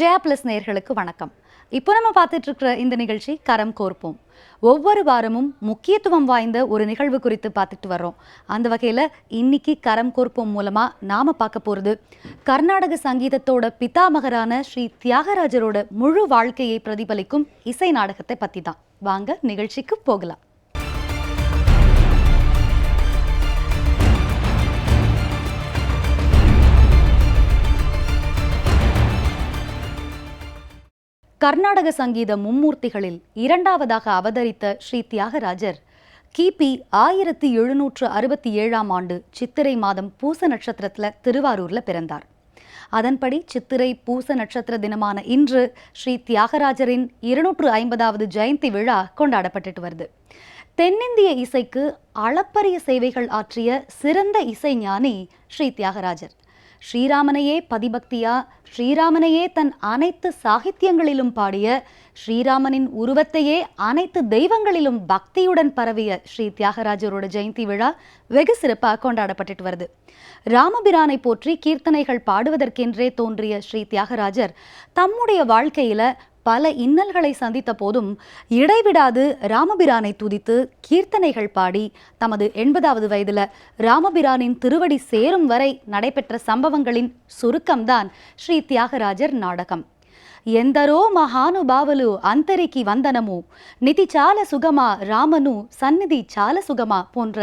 Jaya plus நேர்களுக்கு வணக்கம். இப்போ நம்ம பார்த்துட்டு இருக்கிற இந்த நிகழ்ச்சி கரம் கோர்ப்போம். ஒவ்வொரு வாரமும் முக்கியத்துவம் வாய்ந்த ஒரு நிகழ்வு குறித்து பார்த்துட்டு வர்றோம். அந்த வகையில் இன்னைக்கு கரம் கோர்ப்போம் மூலமா நாம பார்க்க போறது கர்நாடக சங்கீதத்தோட பிதாமகரான ஸ்ரீ தியாகராஜரோட முழு வாழ்க்கையை பிரதிபலிக்கும் இசை நாடகத்தை பற்றி தான் வாங்க நிகழ்ச்சிக்கு போகலாம். கர்நாடக சங்கீத மும்மூர்த்திகளில் இரண்டாவதாக அவதரித்த ஸ்ரீ தியாகராஜர் கிபி ஆயிரத்தி எழுநூற்று அறுபத்தி ஏழாம் ஆண்டு சித்திரை மாதம் பூச நட்சத்திரத்துல திருவாரூர்ல பிறந்தார். அதன்படி சித்திரை பூச நட்சத்திர தினமான இன்று ஸ்ரீ தியாகராஜரின் இருநூற்று ஐம்பதாவது ஜெயந்தி விழா கொண்டாடப்பட்டுட்டு வருது. தென்னிந்திய இசைக்கு அளப்பரிய சேவைகள் ஆற்றிய சிறந்த இசைஞானி ஸ்ரீ தியாகராஜர். ஸ்ரீராமனையே பதிபக்தியா ஸ்ரீராமனையே தன் அனைத்து சாகித்யங்களிலும் பாடிய ஸ்ரீராமனின் உருவத்தையே அனைத்து தெய்வங்களிலும் பக்தியுடன் பரவிய ஸ்ரீ தியாகராஜரோட ஜெயந்தி விழா வெகு சிறப்பாக கொண்டாடப்பட்டுட்டு வருது. ராமபிரானை போற்றி கீர்த்தனைகள் பாடுவதற்கென்றே தோன்றிய ஸ்ரீ தியாகராஜர் தம்முடைய வாழ்க்கையில பல இன்னல்களை சந்தித்த போதும் இடைவிடாது ராமபிரானை துதித்து கீர்த்தனைகள் பாடி தமது எண்பதாவது வயதுல ராமபிரானின் திருவடி சேரும் வரை நடைபெற்ற சம்பவங்களின் சுருக்கம்தான் ஸ்ரீ தியாகராஜர் நாடகம் ఎందరో మహానుభావులు అంతరికి వందనము நிதி சால சுகமா ராமனு சந்நிதி சால சுகமா போன்ற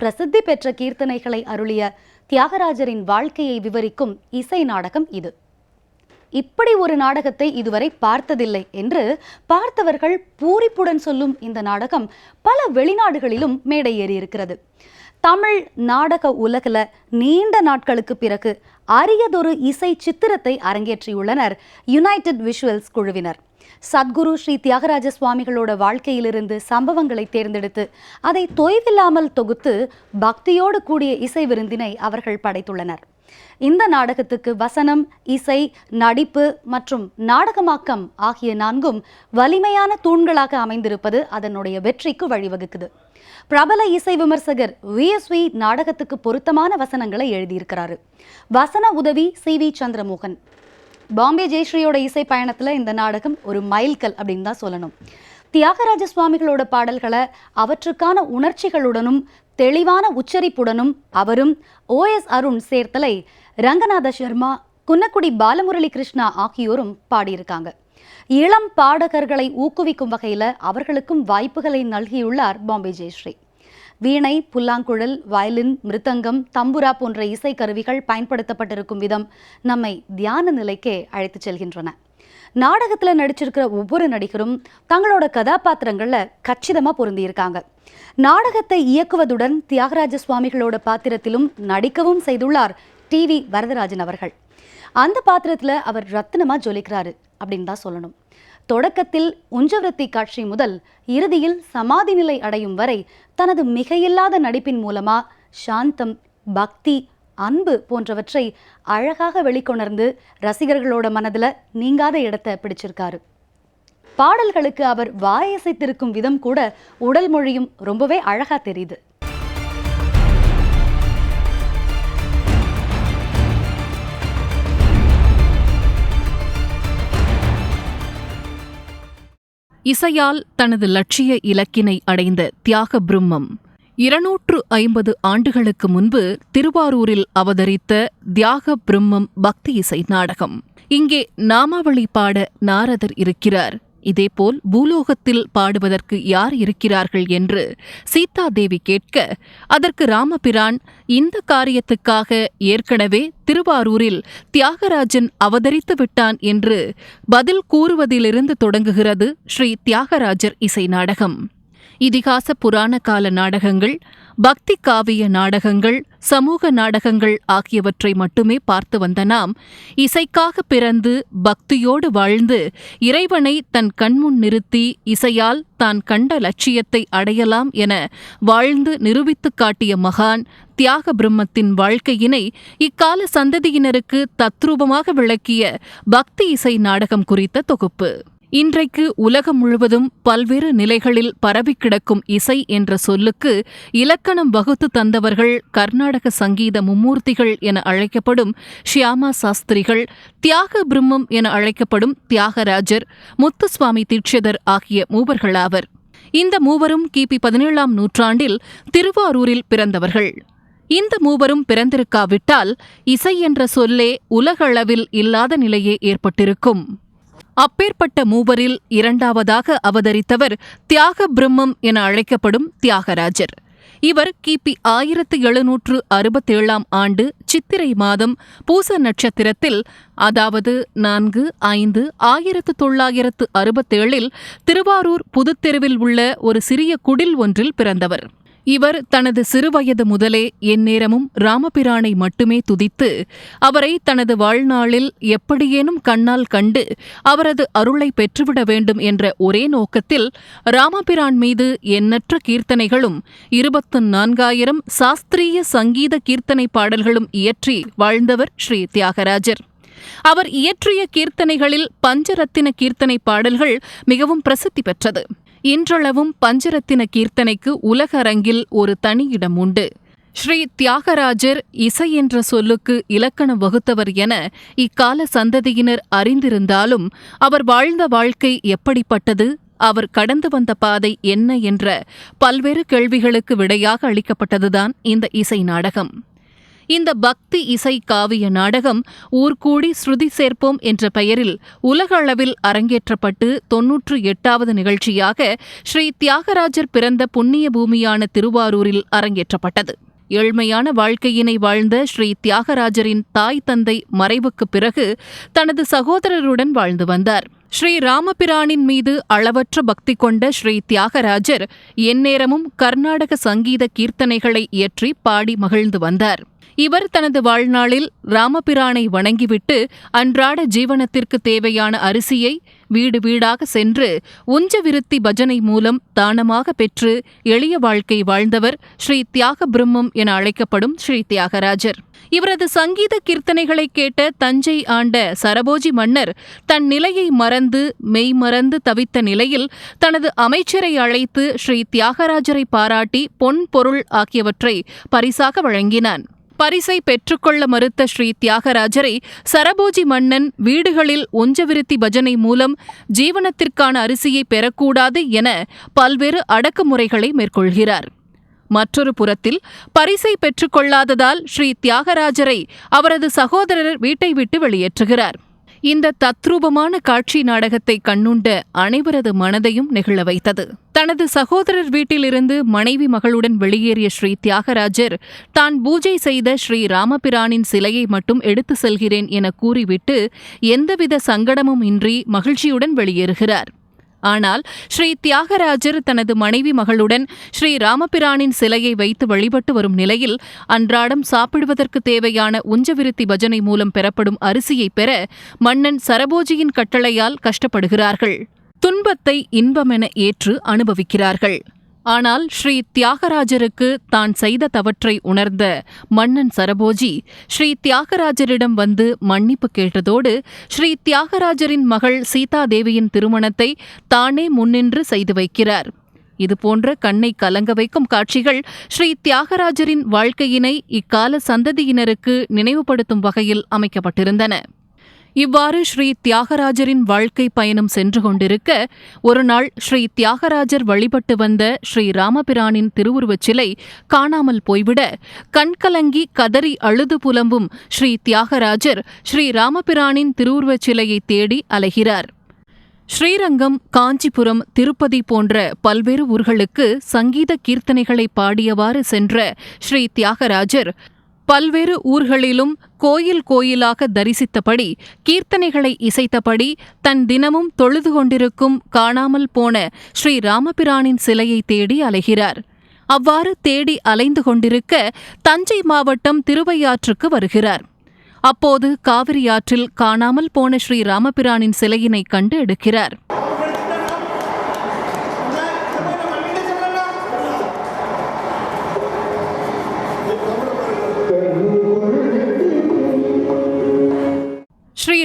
பிரசித்தி பெற்ற கீர்த்தனைகளை அருளிய தியாகராஜரின் வாழ்க்கையை விவரிக்கும் இசை நாடகம் இது இப்படி ஒரு நாடகத்தை இதுவரை பார்த்ததில்லை என்று பார்த்தவர்கள் பூரிப்புடன் சொல்லும் இந்த நாடகம் பல வெளிநாடுகளிலும் மேடை ஏறியிருக்கிறது. தமிழ் நாடக உலகில் நீண்ட நாட்களுக்கு பிறகு அரியதொரு இசை சித்திரத்தை அரங்கேற்றியுள்ளனர் யுனைடெட் விஷுவல்ஸ் குழுவினர். சத்குரு ஸ்ரீ தியாகராஜ சுவாமிகளோட வாழ்க்கையிலிருந்து சம்பவங்களை தேர்ந்தெடுத்து அதை தொய்வில்லாமல் தொகுத்து பக்தியோடு கூடிய இசை விருந்தினை அவர்கள் படைத்துள்ளனர். இந்த நாடகத்துக்கு வசனம் இசை நடிப்பு மற்றும் நாடகமாக்கம் ஆகிய நான்கும் வலிமையான தூண்களாக அமைந்திருப்பது அதனுடைய வெற்றிக்கு வழிவகுக்குது. பிரபல இசை விமர்சகர் விஎஸ்வி நாடகத்துக்கு பொருத்தமான வசனங்களை எழுதியிருக்கிறாரு. வசன உதவி சி. வி. சந்திரமோகன். பாம்பே ஜெயஸ்ரீயோட இசை பயணத்துல இந்த நாடகம் ஒரு மைல்கல் அப்படின்னு தான் சொல்லணும். தியாகராஜ சுவாமிகளோட பாடல்களை அவற்றுக்கான உணர்ச்சிகளுடனும் தெளிவான உச்சரிப்புடனும் அவரும் ஓஎஸ் அருண் சேர்த்தலை ரங்கநாத சர்மா குன்னக்குடி பாலமுரளி கிருஷ்ணா ஆகியோரும் பாடியிருக்காங்க. இளம் பாடகர்களை ஊக்குவிக்கும் வகையில் அவர்களுக்கும் வாய்ப்புகளை நல்கியுள்ளார் பாம்பே ஜெயஸ்ரீ. வீணை புல்லாங்குழல் வயலின் மிருத்தங்கம் தம்புரா போன்ற இசை கருவிகள் பயன்படுத்தப்பட்டிருக்கும் விதம் நம்மை தியான நிலைக்கே அழைத்துச் செல்கின்றன. நாடகத்தில் நடிச்சிருக்கிற ஒவ்வொரு நடிகரும் தங்களோட கதாபாத்திரங்களில் கச்சிதமாக பொருந்தியிருக்காங்க. நாடகத்தை இயக்குவதுடன் தியாகராஜ சுவாமிகளோட பாத்திரத்திலும் நடிக்கவும் செய்துள்ளார் டிவி வரதராஜன் அவர்கள். அந்த பாத்திரத்தில் அவர் ரத்தினமாக ஜொலிக்கிறாரு அப்படின்னு தான் சொல்லணும். தொடக்கத்தில் உஞ்சவரத்தி காட்சி முதல் இறுதியில் சமாதி நிலை அடையும் வரை தனது மிகையில்லாத நடிப்பின் மூலமா சாந்தம் பக்தி அன்பு போன்றவற்றை அழகாக வெளிக்கொணர்ந்து ரசிகர்களோட மனதுல நீங்காத இடத்தை பிடிச்சிருக்காரு. பாடல்களுக்கு அவர் வாயசைத்திருக்கும் விதம் கூட உடல் மொழியும் ரொம்பவே அழகாக தெரியுது. இசையால் தனது லட்சிய இலக்கினை அடைந்த தியாக பிரம்மம் இருநூற்று ஐம்பது ஆண்டுகளுக்கு முன்பு திருவாரூரில் அவதரித்த தியாக பிரம்மம் பக்தி இசை நாடகம். இங்கே நாமாவளி பாட நாரதர் இருக்கிறார். இதேபோல் பூலோகத்தில் பாடுவதற்கு யார் இருக்கிறார்கள் என்று சீதா தேவி கேட்க அதற்கு ராமபிரான் இந்த காரியத்துக்காக ஏற்கனவே திருவாரூரில் தியாகராஜன் அவதரித்து விட்டான் என்று பதில் கூறுவதிலிருந்து தொடங்குகிறது ஸ்ரீ தியாகராஜர் இசை நாடகம். இதிகாச புராண கால நாடகங்கள் பக்தி காவிய நாடகங்கள் சமூக நாடகங்கள் ஆகியவற்றை மட்டுமே பார்த்து வந்த நாம் இசைக்காக பிறந்து பக்தியோடு வாழ்ந்து இறைவனை தன் கண்முன் நிறுத்தி இசையால் தான் கண்ட லட்சியத்தை அடையலாம் என வாழ்ந்து நிரூபித்துக் காட்டிய மகான் தியாக பிரம்மத்தின் வாழ்க்கையினை இக்கால சந்ததியினருக்கு தத்ரூபமாக விளக்கிய பக்தி இசை நாடகம் குறித்த தொகுப்பு. இன்றைக்கு உலகம் முழுவதும் பல்வேறு நிலைகளில் பரவி கிடக்கும் இசை என்ற சொல்லுக்கு இலக்கணம் வகுத்து தந்தவர்கள் கர்நாடக சங்கீத மும்மூர்த்திகள் என அழைக்கப்படும் ஷியாமா சாஸ்திரிகள் தியாக பிரம்மம் என அழைக்கப்படும் தியாகராஜர் முத்துசுவாமி தீட்சிதர் ஆகிய மூவர்களாவர் இந்த மூவரும் கிபி பதினேழாம் நூற்றாண்டில் திருவாரூரில் பிறந்தவர்கள். இந்த மூவரும் பிறந்திருக்காவிட்டால் இசை என்ற சொல்லே உலகளவில் இல்லாத நிலையே ஏற்பட்டிருக்கும். அப்பேற்பட்ட மூவரில் இரண்டாவதாக அவதரித்தவர் தியாக பிரம்மம் என அழைக்கப்படும் தியாகராஜர். இவர் கிபி ஆயிரத்து எழுநூற்று அறுபத்தேழாம் ஆண்டு சித்திரை மாதம் பூச நட்சத்திரத்தில் அதாவது நான்கு ஐந்து ஆயிரத்து தொள்ளாயிரத்து அறுபத்தேழில் திருவாரூர் புதுத்தெருவில் உள்ள ஒரு சிறிய குடில் ஒன்றில் பிறந்தவர். இவர் தனது சிறுவயது முதலே எந்நேரமும் ராமபிரானை மட்டுமே துதித்து அவரை தனது வாழ்நாளில் எப்படியேனும் கண்ணால் கண்டு அவரது அருளை பெற்றுவிட வேண்டும் என்ற ஒரே நோக்கத்தில் ராமபிரான் மீது எண்ணற்ற கீர்த்தனைகளும் இருபத்து நான்காயிரம் சாஸ்திரிய சங்கீத கீர்த்தனை பாடல்களும் இயற்றி வாழ்ந்தவர் ஸ்ரீ தியாகராஜர். அவர் இயற்றிய கீர்த்தனைகளில் பஞ்சரத்தின கீர்த்தனை பாடல்கள் மிகவும் பிரசித்தி பெற்றது. இன்றளவும் பஞ்சரத்தின கீர்த்தனைக்கு உலக அரங்கில் ஒரு தனி இடம் உண்டு. ஸ்ரீ தியாகராஜர் இசை என்ற சொல்லுக்கு இலக்கணம் வகுத்தவர் என இக்கால சந்ததியினர் அறிந்திருந்தாலும் அவர் வாழ்ந்த வாழ்க்கை எப்படிப்பட்டது அவர் கடந்து வந்த பாதை என்ன என்ற பல்வேறு கேள்விகளுக்கு விடையாக அளிக்கப்பட்டதுதான் இந்த இசை நாடகம். இந்த பக்தி இசை காவிய நாடகம் ஊர்கூடி ஸ்ருதி சேர்ப்போம் என்ற பெயரில் உலக அளவில் அரங்கேற்றப்பட்டு தொன்னூற்று எட்டாவது நிகழ்ச்சியாக ஸ்ரீ தியாகராஜர் பிறந்த புண்ணிய பூமியான திருவாரூரில் அரங்கேற்றப்பட்டது. ஏழ்மையான வாழ்க்கையினை வாழ்ந்த ஸ்ரீ தியாகராஜரின் தாய் தந்தை மறைவுக்குப் பிறகு தனது சகோதரருடன் வாழ்ந்து வந்தார். ஸ்ரீ ராமபிரானின் மீது அளவற்ற பக்தி கொண்ட ஸ்ரீ தியாகராஜர் எந்நேரமும் கர்நாடக சங்கீத கீர்த்தனைகளை இயற்றி பாடி மகிழ்ந்து வந்தார். இவர் தனது வாழ்நாளில் ராமபிரானை வணங்கிவிட்டு அன்றாட ஜீவனத்திற்கு தேவையான அரிசியை வீடு வீடாக சென்று உஞ்ச விருத்தி பஜனை மூலம் தானமாக பெற்று எளிய வாழ்க்கை வாழ்ந்தவர் ஸ்ரீ தியாக பிரம்மம் என அழைக்கப்படும் ஸ்ரீ தியாகராஜர். இவரது சங்கீத கீர்த்தனைகளை கேட்ட தஞ்சை ஆண்ட சரபோஜி மன்னர் தன் நிலையை மறந்து மெய் மறந்து தவித்த நிலையில் தனது அமைச்சரை அழைத்து ஸ்ரீ தியாகராஜரை பாராட்டி பொன் பொருள் ஆகியவற்றை பரிசாக வழங்கினான். பரிசை பெற்றுக்கொள்ள மறுத்த ஸ்ரீ தியாகராஜரை சரபோஜி மன்னன் வீடுகளில் ஒஞ்சவிருத்தி பஜனை மூலம் ஜீவனத்திற்கான அரிசியை பெறக்கூடாது என பல்வேறு அடக்குமுறைகளை மேற்கொள்கிறார். மற்றொரு புறத்தில் பரிசை பெற்றுக்கொள்ளாததால் ஸ்ரீ தியாகராஜரை அவரது சகோதரர் வீட்டை விட்டு வெளியேற்றுகிறார். இந்த தத்ரூபமான காட்சி நாடகத்தை கண்ணுண்ட அனைவரது மனதையும் நெகிழ வைத்தது. தனது சகோதரர் வீட்டிலிருந்து மனைவி மகளுடன் வெளியேறிய ஸ்ரீ தியாகராஜர் தான் பூஜை செய்த ஸ்ரீ ராமபிரானின் சிலையை மட்டும் எடுத்து செல்கிறேன் என கூறிவிட்டு எந்தவித சங்கடமும் இன்றி மகிழ்ச்சியுடன் வெளியேறுகிறார். ஆனால் ஸ்ரீ தியாகராஜர் தனது மனைவி மகளுடன் ஸ்ரீ ராமபிரானின் சிலையை வைத்து வழிபட்டு வரும் நிலையில் அன்றாடம் சாப்பிடுவதற்கு தேவையான உஞ்சவிருத்தி பஜனை மூலம் பெறப்படும் அரிசியை பெற மன்னன் சரபோஜியின் கட்டளையால் கஷ்டப்படுகிறார்கள். துன்பத்தை இன்பமென ஏற்று அனுபவிக்கிறார்கள். ஆனால் ஸ்ரீ தியாகராஜருக்கு தான் செய்த தவற்றை உணர்ந்த மன்னன் சரபோஜி ஸ்ரீ தியாகராஜரிடம் வந்து மன்னிப்பு கேட்டதோடு ஸ்ரீ தியாகராஜரின் மகள் சீதாதேவியின் திருமணத்தை தானே முன்னின்று செய்து வைக்கிறார். இதுபோன்ற கண்ணை கலங்க வைக்கும் காட்சிகள் ஸ்ரீ தியாகராஜரின் வாழ்க்கையினை இக்கால சந்ததியினருக்கு நினைவுபடுத்தும் வகையில் அமைக்கப்பட்டிருந்தன. இவ்வாறு ஸ்ரீ தியாகராஜரின் வாழ்க்கை பயணம் சென்று கொண்டிருக்க ஒருநாள் ஸ்ரீ தியாகராஜர் வழிபட்டு வந்த ஸ்ரீ ராமபிரானின் திருவுருவச் சிலை காணாமல் போய்விட கண்கலங்கி கதறி அழுது புலம்பும் ஸ்ரீ தியாகராஜர் ஸ்ரீ ராமபிரானின் திருவுருவச் சிலையை தேடி அலைகிறார். ஸ்ரீரங்கம் காஞ்சிபுரம் திருப்பதி போன்ற பல்வேறு ஊர்களுக்கு சங்கீத கீர்த்தனைகளை பாடியவாறு சென்ற ஸ்ரீ தியாகராஜர் பல்வேறு ஊர்களிலும் கோயில் கோயிலாக தரிசித்தபடி கீர்த்தனைகளை இசைத்தபடி தன் தினமும் தொழுது கொண்டிருக்கும் காணாமல் போன ஸ்ரீ ராமபிரானின் சிலையை தேடி அலைகிறார். அவ்வாறு தேடி அலைந்து கொண்டிருக்க தஞ்சை மாவட்டம் திருவையாற்றுக்கு வருகிறார். அப்போது காவிரி ஆற்றில் காணாமல் போன ஸ்ரீ ராமபிரானின் சிலையினை கண்டு எடுக்கிறார்.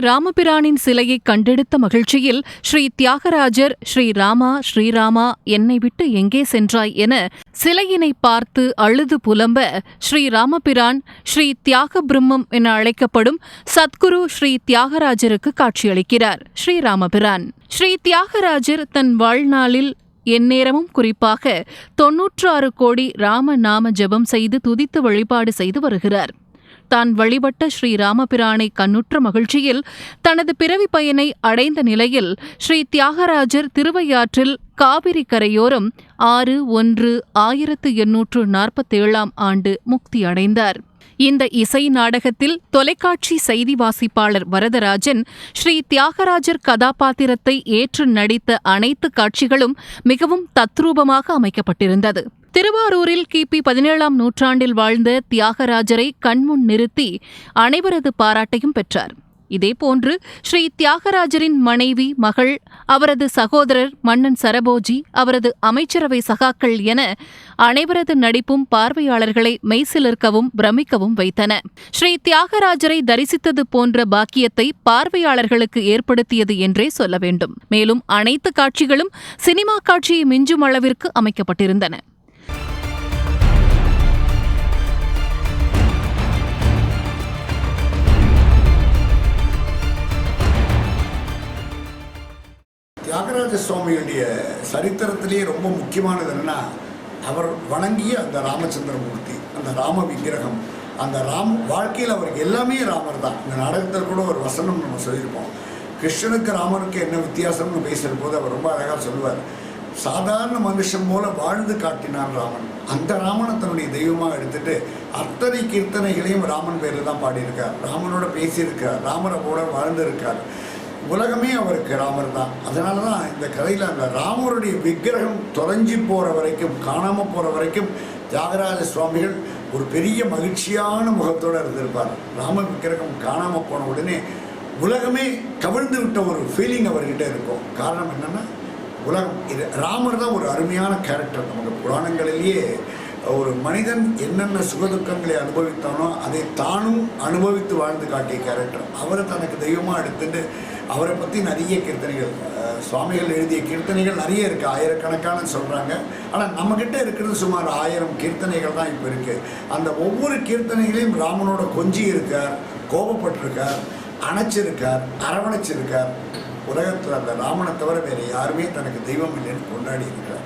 ராமபிரானின் சிலையை கண்டெடுத்த மகிழ்ச்சியில் ஸ்ரீ தியாகராஜர் ஸ்ரீ ராமா ஸ்ரீராமா என்னை விட்டு எங்கே சென்றாய் என சிலையினை பார்த்து அழுது புலம்ப ஸ்ரீ ராமபிரான் ஸ்ரீ தியாக பிரம்மம் என அழைக்கப்படும் சத்குரு ஸ்ரீ தியாகராஜருக்கு காட்சியளிக்கிறார். ஸ்ரீ ராமபிரான். ஸ்ரீ தியாகராஜர் தன் வாழ்நாளில் எந்நேரமும் குறிப்பாக தொன்னூற்று ஆறு கோடி ராம நாம ஜெபம் செய்து துதித்து வழிபாடு செய்து வருகிறார். தான் வழிபட்ட ஸ்ரீ ராமபிரானை கண்ணுற்ற மகிழ்ச்சியில் தனது பிறவி பயனை அடைந்த நிலையில் ஸ்ரீ தியாகராஜர் திருவையாற்றில் காவிரி கரையோரம் ஆறு ஒன்று ஆயிரத்து எண்ணூற்று நாற்பத்தேழாம் ஆண்டு முக்தி அடைந்தார். இந்த இசை நாடகத்தில் தொலைக்காட்சி செய்தி வாசிப்பாளர் வரதராஜன் ஸ்ரீ தியாகராஜர் கதாபாத்திரத்தை ஏற்று நடித்த அனைத்து காட்சிகளும் மிகவும் தத்ரூபமாக அமைக்கப்பட்டிருந்தது. திருவாரூரில் கிபி பதினேழாம் நூற்றாண்டில் வாழ்ந்த தியாகராஜரை கண்முன் நிறுத்தி அனைவரது பாராட்டையும் பெற்றார். இதேபோன்று ஸ்ரீ தியாகராஜரின் மனைவி மகள் அவரது சகோதரர் மன்னன் சரபோஜி அவரது அமைச்சரவை சகாக்கள் என அனைவரது நடிப்பும் பார்வையாளர்களை மெய்சிலிருக்கவும் பிரமிக்கவும் வைத்தன. ஸ்ரீ தியாகராஜரை தரிசித்தது போன்ற பாக்கியத்தை பார்வையாளர்களுக்கு ஏற்படுத்தியது என்றே சொல்ல வேண்டும். மேலும் அனைத்து காட்சிகளும் சினிமா காட்சியை மிஞ்சும் அளவிற்கு அமைக்கப்பட்டிருந்தன. தியாகராஜ சுவாமியுடைய சரித்திரத்திலேயே ரொம்ப முக்கியமானது என்னன்னா அவர் வணங்கிய அந்த ராமச்சந்திரமூர்த்தி அந்த ராம விக்கிரகம் அந்த ராம் வாழ்க்கையில் அவருக்கு எல்லாமே ராமர் தான். இந்த நாடகத்தில் கூட ஒரு வசனம் நம்ம சொல்லியிருப்போம். கிருஷ்ணனுக்கு ராமனுக்கு என்ன வித்தியாசம்னு பேசுகிற போது அவர் ரொம்ப அழகாக சொல்லுவார். சாதாரண மனுஷன் போல வாழ்ந்து காட்டினான் ராமன். அந்த ராமனை தன்னுடைய தெய்வமாக எடுத்துட்டு அத்தனை கீர்த்தனைகளையும் ராமன் பேரில் தான் பாடியிருக்கார். ராமனோட பேசியிருக்கார். ராமரை கூட வாழ்ந்திருக்கார். உலகமே அவருக்கு ராமர் தான். அதனால தான் இந்த கதையில் அந்த ராமருடைய விக்கிரகம் தொலைஞ்சி போகிற வரைக்கும் காணாமல் போகிற வரைக்கும் தியாகராஜ சுவாமிகள் ஒரு பெரிய மகிழ்ச்சியான முகத்தோடு இருந்திருப்பார். ராம விக்கிரகம் காணாமல் போன உடனே உலகமே கவிழ்ந்து விட்ட ஒரு ஃபீலிங் அவர்கிட்ட இருக்கும். காரணம் என்னென்னா உலகம் இது ராமர் தான் ஒரு அருமையான கேரக்டர் நமக்கு புராணங்களிலேயே ஒரு மனிதன் என்னென்ன சுகதுக்கங்களை அனுபவித்தானோ அதை தானும் அனுபவித்து வாழ்ந்து காட்டிய கேரக்டர் அவரை தனக்கு தெய்வமாக எடுத்துட்டு அவரை பற்றி நிறைய கீர்த்தனைகள் சுவாமிகள் எழுதிய கீர்த்தனைகள் நிறைய இருக்குது ஆயிரக்கணக்கான சொல்கிறாங்க ஆனால் நம்மக்கிட்ட இருக்கிறது சுமார் ஆயிரம் கீர்த்தனைகள் தான் இப்போ இருக்குது அந்த ஒவ்வொரு கீர்த்தனைகளையும் ராமனோட கொஞ்சி இருக்கார் கோபப்பட்டிருக்கார் அணைச்சிருக்கார் அரவணைச்சிருக்கார். உலகத்தில் அந்த ராமனை தவிர வேறு யாருமே தனக்கு தெய்வம் இல்லைன்னு கொண்டாடி இருக்கிறார்.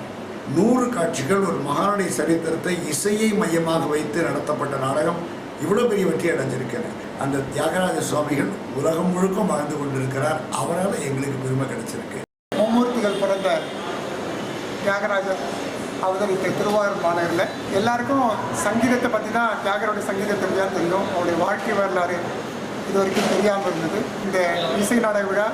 நூறு காட்சிகள் ஒரு மகானுடைய சரித்திரத்தை இசையை மையமாக வைத்து நடத்தப்பட்ட நாடகம் இவ்வளோ பெரிய வெற்றி அடைஞ்சிருக்கிறது. அந்த தியாகராஜ சுவாமிகள் உலகம் முழுக்க வாழ்ந்து கொண்டிருக்கிறார். அவரால் எங்களுக்கு பெருமை கிடைச்சிருக்கு. மும்மூர்த்திகள் பிறந்த தியாகராஜர் அவதரித்த திருவாரூர் மாநகரில் எல்லாருக்கும் சங்கீதத்தை பற்றி தான் தியாகரோட சங்கீதத்தை பற்றி தான் தெரியும். அவருடைய வாழ்க்கை வரலாறு இது வரைக்கும் தெரியாமல் இருந்தது. இந்த இசை நாடக விழா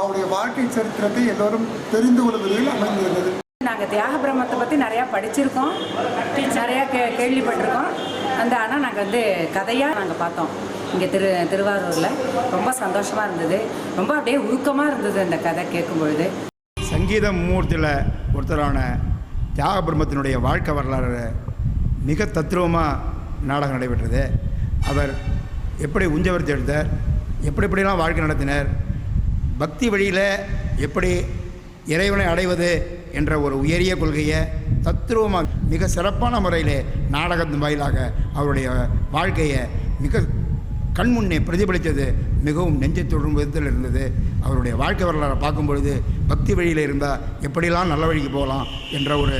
அவருடைய வாழ்க்கை சரித்திரத்தை எல்லோரும் தெரிந்து கொள்வதில் அமைந்திருந்தது. நாங்கள் தியாக பிரம்மத்தை பற்றி நிறையா படிச்சிருக்கோம். நிறையா கே கேள்விப்பட்டிருக்கோம். அந்த ஆனால் நாங்கள் வந்து கதையாக நாங்கள் பார்த்தோம். இங்கே திரு திருவாரூரில். ரொம்ப சந்தோஷமாக இருந்தது. ரொம்ப அப்படியே உருக்கமாக இருந்தது அந்த கதை கேட்கும்பொழுது. சங்கீத மூர்த்தியில் ஒருத்தரான தியாக பிரம்மத்தினுடைய வாழ்க்கை வரலாறு மிக தத்ரூபமாக நாடகம் நடைபெற்றது. அவர் எப்படி உஞ்சவர்த்தி எடுத்தார் எப்படி எப்படிலாம் வாழ்க்கை நடத்தினார் பக்தி வழியில் எப்படி இறைவனை அடைவது என்ற ஒரு உயரிய கொள்கையை தத்ரூபமாக மிக சிறப்பான முறையில் நாடகத்தின் வாயிலாக அவருடைய வாழ்க்கையை மிக கண்முன்னே பிரதிபலித்தது. மிகவும் நெஞ்சை தொடும் விதத்தில் இருந்தது. அவருடைய வாழ்க்கை வரலாறை பார்க்கும் பொழுது பக்தி வழியில் இருந்தால் எப்படிலாம் நல்ல வழிக்கு போகலாம் என்ற ஒரு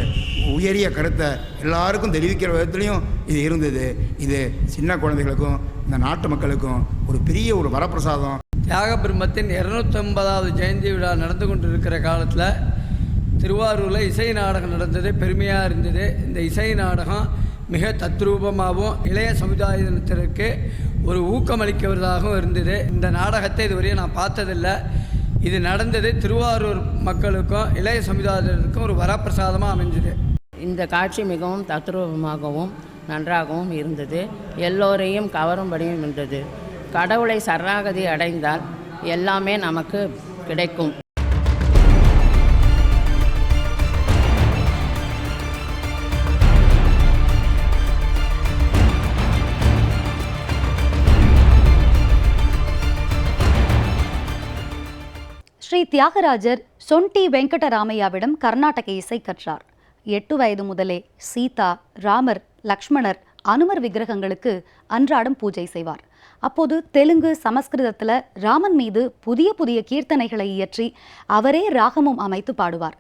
உயரிய கருத்தை எல்லாருக்கும் தெரிவிக்கிற விதத்துலையும் இது இருந்தது. இது சின்ன குழந்தைகளுக்கும் இந்த நாட்டு மக்களுக்கும் ஒரு பெரிய ஒரு வரப்பிரசாதம். தியாக பிரம்மத்தின் இரநூத்தம்பதாவது ஜெயந்தி விழா நடந்து கொண்டிருக்கிற காலத்தில் திருவாரூரில் இசை நாடகம் நடந்தது. பெருமையாக இருந்தது. இந்த இசை நாடகம் மிக தத்ரூபமாகவும் இளைய சமுதாயத்திற்கு ஒரு ஊக்கமளிக்கிறதாகவும் இருந்தது. இந்த நாடகத்தை இதுவரையும் நான் பார்த்ததில்லை. இது நடந்தது திருவாரூர் மக்களுக்கும் இளைய சமுதாயத்திற்கும் ஒரு வரப்பிரசாதமாக அமைஞ்சது. இந்த காட்சி மிகவும் தத்ரூபமாகவும் நன்றாகவும் இருந்தது. எல்லோரையும் கவரும்படியும் இருந்தது. கடவுளை சரணாகதி அடைந்தால் எல்லாமே நமக்கு கிடைக்கும். தியாகராஜர் சொண்டி வெங்கடராமையாவிடம் கர்நாடக இசை கற்றார். எட்டு வயது முதலே சீதா ராமர் லக்ஷ்மணர் அனுமர் விக்கிரகங்களுக்கு அன்றாடம் பூஜை செய்வார். அப்போது தெலுங்கு சமஸ்கிருதத்தில் ராமன் மீது புதிய புதிய கீர்த்தனைகளை இயற்றி அவரே ராகமும் அமைத்து பாடுவார்.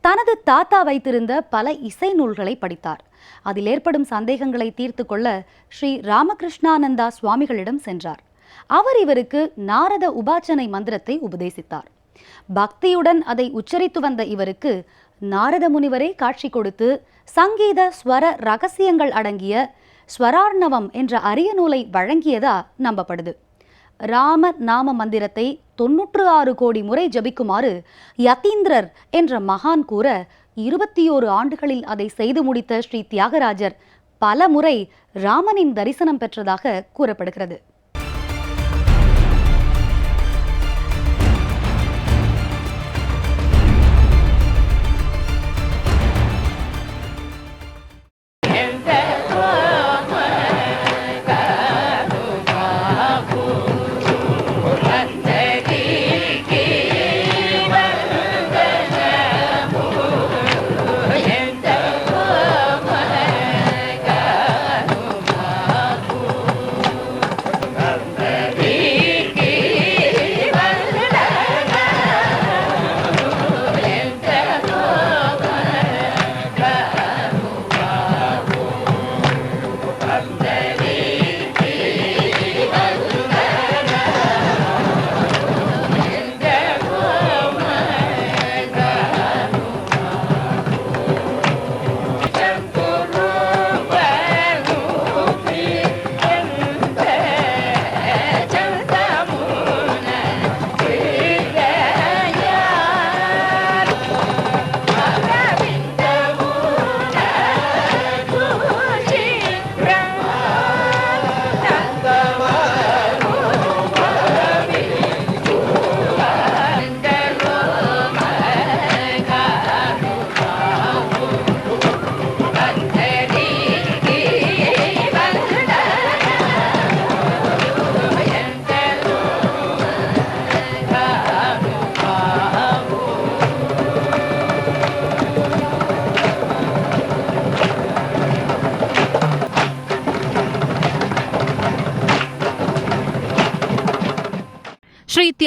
தனது தாத்தா வைத்திருந்த பல இசை நூல்களை படித்தார். அதில் ஏற்படும் சந்தேகங்களை தீர்த்து கொள்ள ஸ்ரீ ராமகிருஷ்ணானந்தா சுவாமிகளிடம் சென்றார். அவர் இவருக்கு நாரத உபாச்சனை மந்திரத்தை உபதேசித்தார். பக்தியுடன் அதை உச்சரித்து வந்த இவருக்கு நாரத முனிவரே காட்சி கொடுத்து சங்கீத ஸ்வர ரகசியங்கள் அடங்கிய ஸ்வரார்ணவம் என்ற அரிய நூலை வழங்கியதா நம்பப்படுது. ராம நாம மந்திரத்தை தொன்னூற்று ஆறு கோடி முறை ஜபிக்குமாறு யதீந்திரர் என்ற மகான் கூற இருபத்தி ஓரு ஆண்டுகளில் அதை செய்து முடித்த ஸ்ரீ தியாகராஜர் பல முறை ராமனின் தரிசனம் பெற்றதாக கூறப்படுகிறது.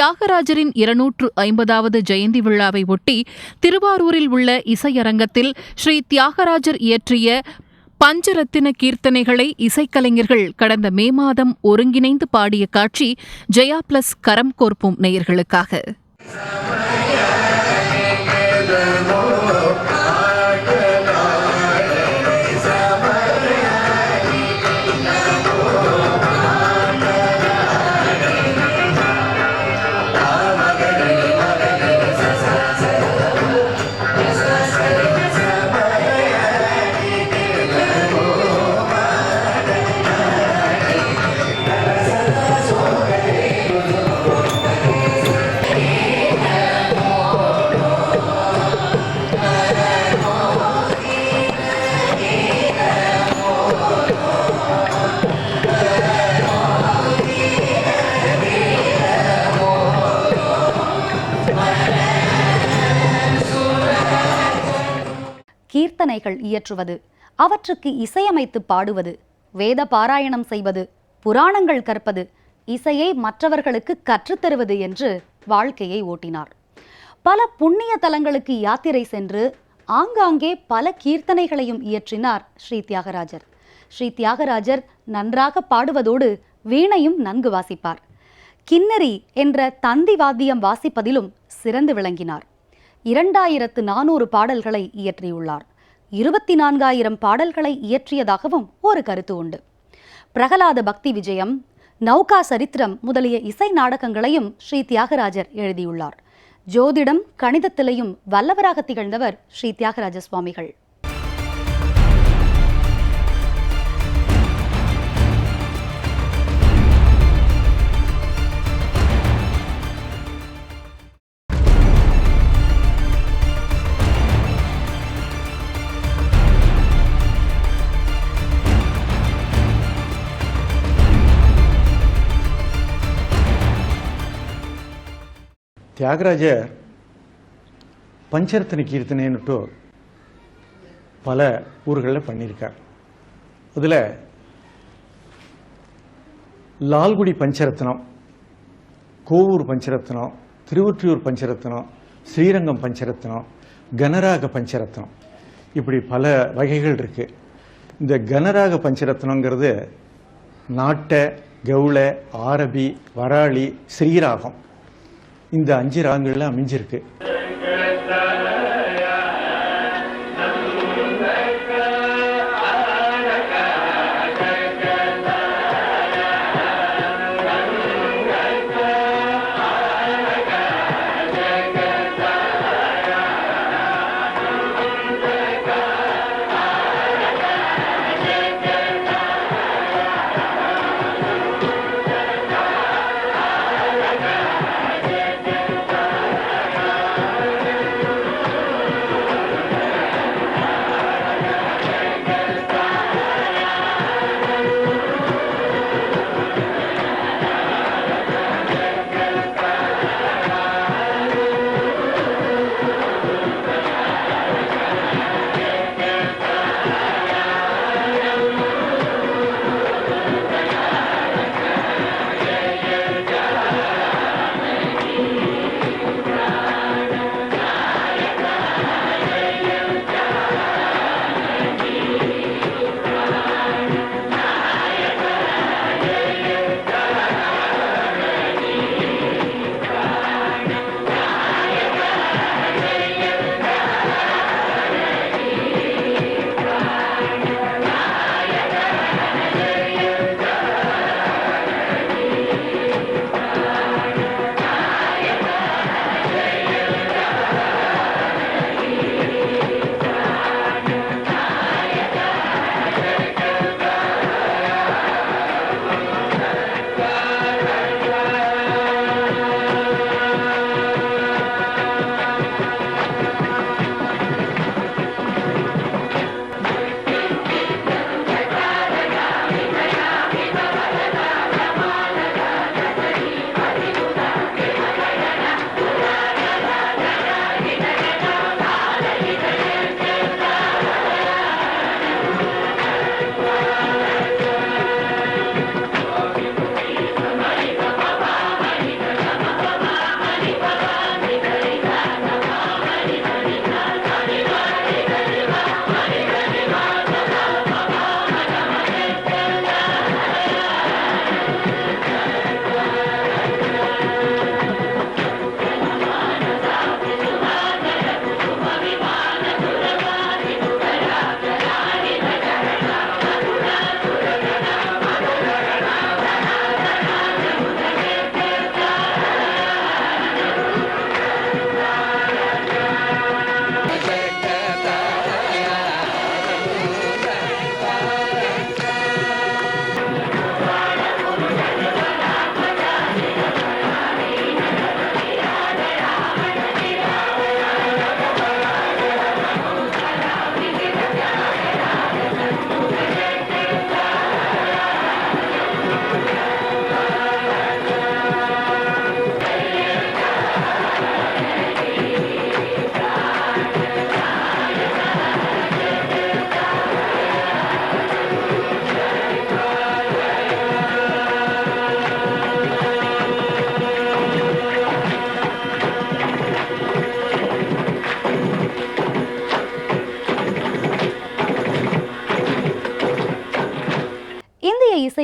தியாகராஜரின் இருநூற்று ஐம்பதாவது ஜெயந்தி விழாவை ஒட்டி திருவாரூரில் உள்ள இசையரங்கத்தில் ஸ்ரீ தியாகராஜர் இயற்றிய பஞ்சரத்தின கீர்த்தனைகளை இசைக்கலைஞர்கள் கடந்த மே மாதம் ஒருங்கிணைந்து பாடிய காட்சி ஜெயா பிளஸ் கரம் கோர்ப்பும் நேயர்களுக்காக. கீர்த்தனைகள் இயற்றுவது அவற்றுக்கு இசையமைத்து பாடுவது வேத பாராயணம் செய்வது புராணங்கள் கற்பது இசையை மற்றவர்களுக்கு கற்றுத்தருவது என்று வாழ்க்கையை ஓட்டினார். பல புண்ணிய தலங்களுக்கு யாத்திரை சென்று ஆங்காங்கே பல கீர்த்தனைகளையும் இயற்றினார் ஸ்ரீ தியாகராஜர். ஸ்ரீ தியாகராஜர் நன்றாக பாடுவதோடு வீணையும் நன்கு வாசிப்பார். கின்னரி என்ற தந்தி வாத்தியம் வாசிப்பதிலும் சிறந்து விளங்கினார். இரண்டாயிரத்து நானூறு பாடல்களை இயற்றியுள்ளார். இருபத்தி நான்காயிரம் பாடல்களை இயற்றியதாகவும் ஒரு கருத்து உண்டு. பிரகலாத பக்தி விஜயம் நௌகா சரித்திரம் முதலிய இசை நாடகங்களையும் ஸ்ரீ தியாகராஜர் எழுதியுள்ளார். ஜோதிடம் கணிதத்திலையும் வல்லவராக திகழ்ந்தவர் ஸ்ரீ தியாகராஜ சுவாமிகள். ತ್ಯಾಗರಾಜರ್ பஞ்சரத்ன கீர்த்தனைன்னுட்டு பல ஊர்களில் பண்ணியிருக்கார் அதில் லால்குடி பஞ்சரத்னம் கோவூர் பஞ்சரத்னம் திருவொற்றியூர் பஞ்சரத்னம் ஸ்ரீரங்கம் பஞ்சரத்னம் கனராக பஞ்சரத்னம் இப்படி பல வகைகள் இருக்கு இந்த கனராக பஞ்சரத்னங்கிறது நாட்ட கவுள ஆரபி வராளி ஸ்ரீராகம் இந்த அஞ்சு ராகங்கள்ல அமைஞ்சிருக்கு.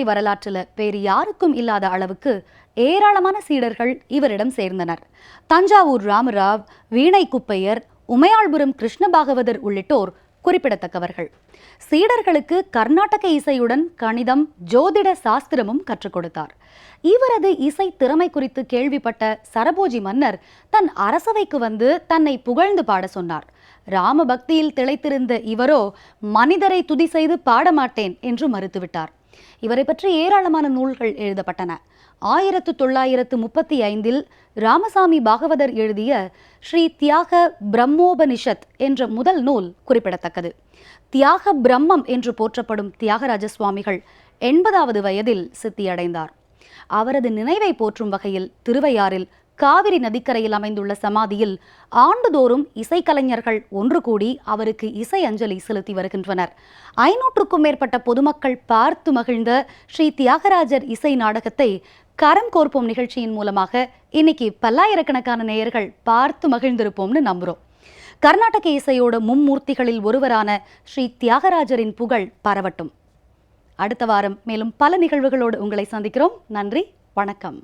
வரலாற்றில் வேறு யாருக்கும் இல்லாத அளவுக்கு ஏராளமான சீடர்கள் இவரிடம் சேர்ந்தனர். தஞ்சாவூர் ராமராவ் வீணை குப்பையர் உமையாள்புரம் கிருஷ்ண பாகவதர் உள்ளிட்டோர் குறிப்பிடத்தக்கவர்கள். சீடர்களுக்கு கர்நாடக இசையுடன் கணிதம் ஜோதிட சாஸ்திரமும் கற்றுக் கொடுத்தார். இவரது இசை திறமை குறித்து கேள்விப்பட்ட சரபோஜி மன்னர் தன் அரசவைக்கு வந்து தன்னை புகழ்ந்து பாட சொன்னார். ராம பக்தியில் திளைத்திருந்த இவரோ மனிதரை துதி செய்து பாட மாட்டேன் என்று மறுத்துவிட்டார். இவரை பற்றி ஏராளமான நூல்கள் எழுதப்பட்டன. ஆயிரத்து தொள்ளாயிரத்து முப்பத்தி ஐந்தில் ராமசாமி பாகவதர் எழுதிய ஸ்ரீ தியாக பிரம்மோபனிஷத் என்ற முதல் நூல் குறிப்பிடத்தக்கது. தியாக பிரம்மம் என்று போற்றப்படும் தியாகராஜ சுவாமிகள் எண்பதாவது வயதில் சித்தியடைந்தார். அவரது நினைவை போற்றும் வகையில் திருவையாறில் காவிரி நதிக்கரையில் அமைந்துள்ள சமாதியில் ஆண்டுதோறும் இசைக்கலைஞர்கள் ஒன்று கூடி அவருக்கு இசை அஞ்சலி செலுத்தி வருகின்றனர். ஐநூற்றுக்கும் மேற்பட்ட பொதுமக்கள் பார்த்து மகிழ்ந்த ஸ்ரீ தியாகராஜர் இசை நாடகத்தை கரம் கோர்ப்போம் நிகழ்ச்சியின் மூலமாக இன்னைக்கு பல்லாயிரக்கணக்கான நேயர்கள் பார்த்து மகிழ்ந்திருப்போம்னு நம்புறோம். கர்நாடக இசையோட மும்மூர்த்திகளில் ஒருவரான ஸ்ரீ தியாகராஜரின் புகழ் பரவட்டும். அடுத்த வாரம் மேலும் பல நிகழ்வுகளோடு உங்களை சந்திக்கிறோம். நன்றி வணக்கம்.